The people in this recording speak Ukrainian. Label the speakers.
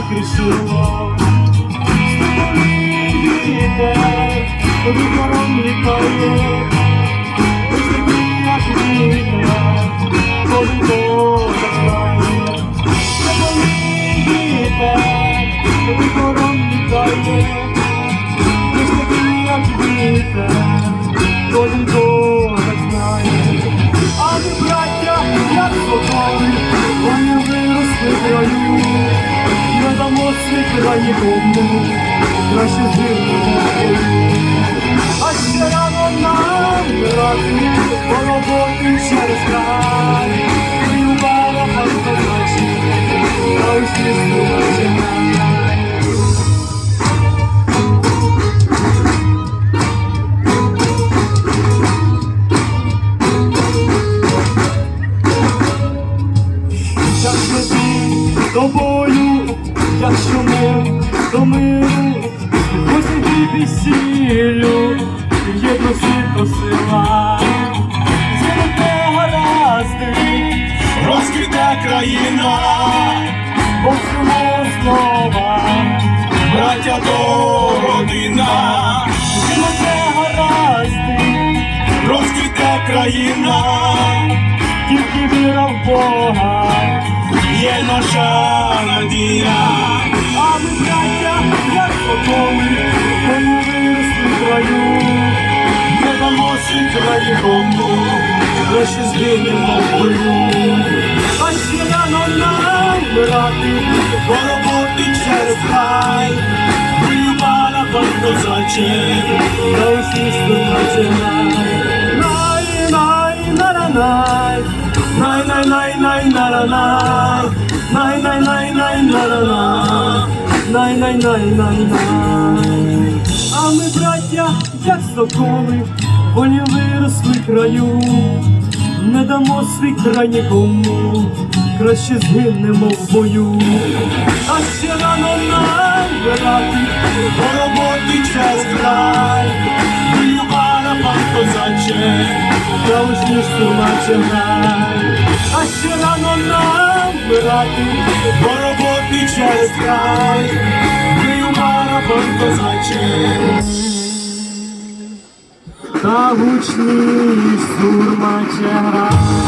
Speaker 1: закришило. Вітер, тобі кором літає, ось такий, як вітер, кожен кожен знає. Степовий вітер, тобі літає, ось такий, як вітер, світла нікому, краще жити ми до миру, Гості весіллю, єдності до сила, золоте гаразди,
Speaker 2: Розквіта країна,
Speaker 1: по всьому слова,
Speaker 2: браття то родина,
Speaker 1: золоте гаразди,
Speaker 2: розквіта країна,
Speaker 1: тільки віра в Бога,
Speaker 2: є наша надія,
Speaker 1: а ми, браття, як соколи, вони виросли в краю, не дамо світла нікому, краще згинемо в бою. А ще рано нам брати,
Speaker 2: по роботи через край, воювала козаче,
Speaker 1: та усі слухачі най, най, на най, най, най, най, най, на най, най, най, най, най, на най, най, най, най, най. А ми, браття, як соколи, волі виросли краю, не дамо свій край нікому, краще згинемо в бою. А ще рано нам брати,
Speaker 2: по роботи через край, воювала козаче,
Speaker 1: та усі слухачі грай. А ще рано нам
Speaker 2: по через край, воювала козаче.
Speaker 1: та гучні сурмаче грай.